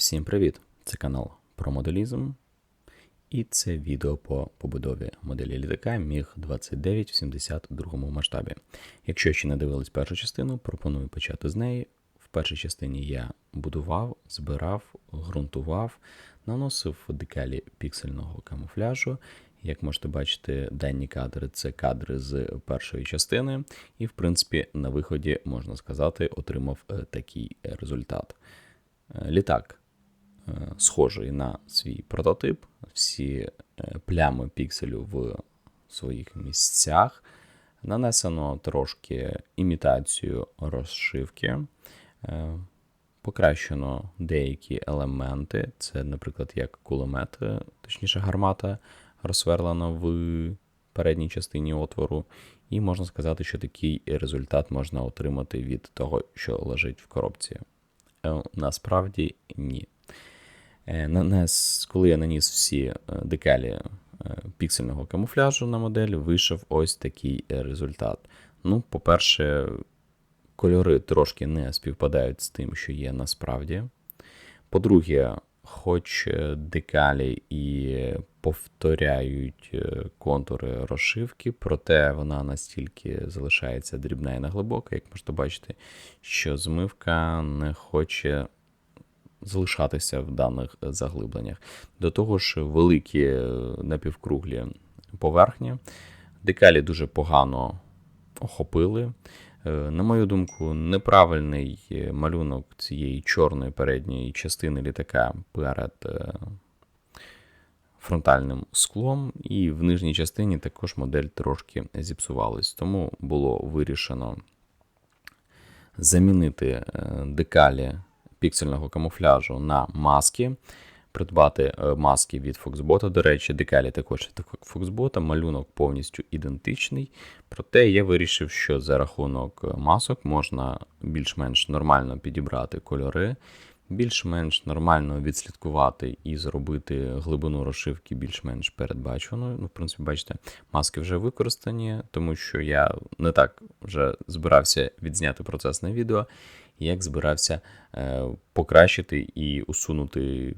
Всім привіт! Це канал про моделізм. І це відео по побудові моделі літака Міг 29 в 72 масштабі. Якщо ще не дивились першу частину, пропоную почати з неї. В першій частині я будував, збирав, ґрунтував, наносив декалі піксельного камуфляжу. Як можете бачити, дані кадри це кадри з першої частини, і, в принципі, на виході, можна сказати, отримав е, такий результат. Е, Літак схожий на свій прототип, всі е, плями пікселю в своїх місцях. Нанесено трошки імітацію розшивки, е, покращено деякі елементи. Це, наприклад, як кулемет, е, точніше, гармата розсверлена в передній частині отвору. І можна сказати, що такий результат можна отримати від того, що лежить в коробці. Е, Насправді ні. Е, Нанес, коли я наніс всі е, декалі е, піксельного камуфляжу на модель, вийшов ось такий результат. Ну, по-перше, кольори трошки не співпадають з тим, що є насправді. По-друге, хоч декалі і повторяють контури розшивки, проте вона настільки залишається дрібна і неглибока, як можете бачити, що змивка не хоче залишатися в даних заглибленнях. До того ж, великі е, напівкруглі поверхні декалі дуже погано охопили. Е, На мою думку, неправильний е, малюнок цієї чорної передньої частини літака перед фронтальним склом, і в нижній частині також модель трошки зіпсувалась. Тому було вирішено замінити декалі піксельного камуфляжу на маски. Придбати е, маски від Foxbot. До речі, декалі також від Foxbot, малюнок повністю ідентичний. Проте я вирішив, що за рахунок е, масок можна більш-менш нормально підібрати кольори, більш-менш нормально відслідкувати і зробити глибину розшивки більш-менш передбаченою. Ну, в принципі, бачите, маски вже використані, тому що я не так вже збирався відзняти процес на відео, як збирався е, покращити і усунути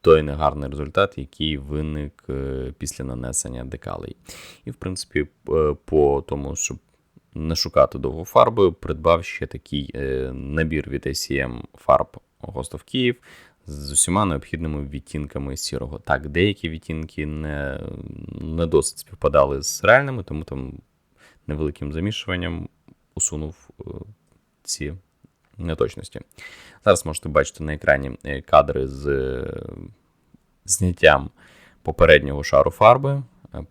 той негарний результат, який виник е, після нанесення декалей. І, в принципі, е, по тому, щоб не шукати довго фарби, придбав ще такий набір від ACM фарб of Kyiv з усіма необхідними відтінками сірого. Так, деякі відтінки не, не досить співпадали з реальними, тому там невеликим замішуванням усунув ці неточності. Зараз можете бачити на екрані е, кадри з е, зняттям попереднього шару фарби, е,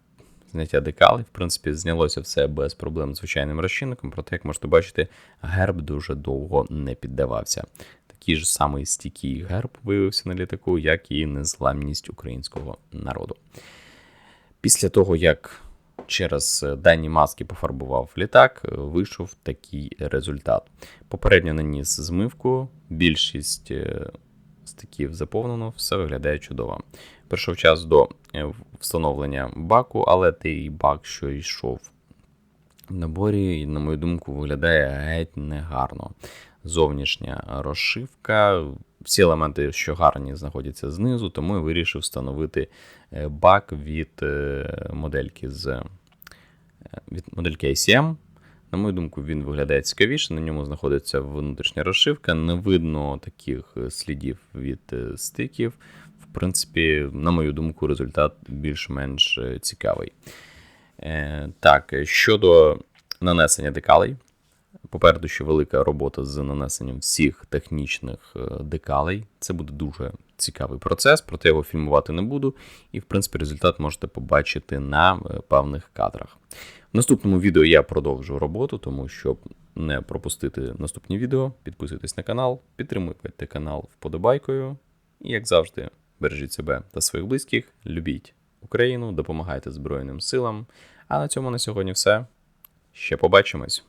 зняття декалей. В принципі, знялося все без проблем з звичайним розчинником, проте, як можете бачити, герб дуже довго не піддавався. Такий ж самий стійкий герб виявився на літаку, як і незламність українського народу. Після того, як через е, дані маски пофарбував літак, е, вийшов такий результат. Попередньо наніс змивку, більшість е, стиків заповнено, все виглядає чудово. Прийшов час до встановлення баку, але той бак, що йшов в наборі, на мою думку, виглядає геть негарно. Зовнішня розшивка, всі елементи, що гарні, знаходяться знизу, тому я вирішив встановити бак від модельки з від модельки ACM. На мою думку, він виглядає цікавіше. На ньому знаходиться внутрішня розшивка. Не видно таких е, слідів від е, стиків. В принципі, на мою думку, результат більш-менш е, цікавий. Так, щодо нанесення декалей. Попереду ще велика робота з нанесенням всіх технічних декалей. Це буде дуже цікавий процес, проте його фільмувати не буду. І, в принципі, результат можете побачити на е, певних кадрах. В наступному відео я продовжу роботу, тому щоб не пропустити наступні відео, підписуйтесь на канал, підтримуйте канал вподобайкою. І, як завжди, бережіть себе та своїх близьких, любіть Україну, допомагайте Збройним силам. А на цьому на сьогодні все. Ще побачимось!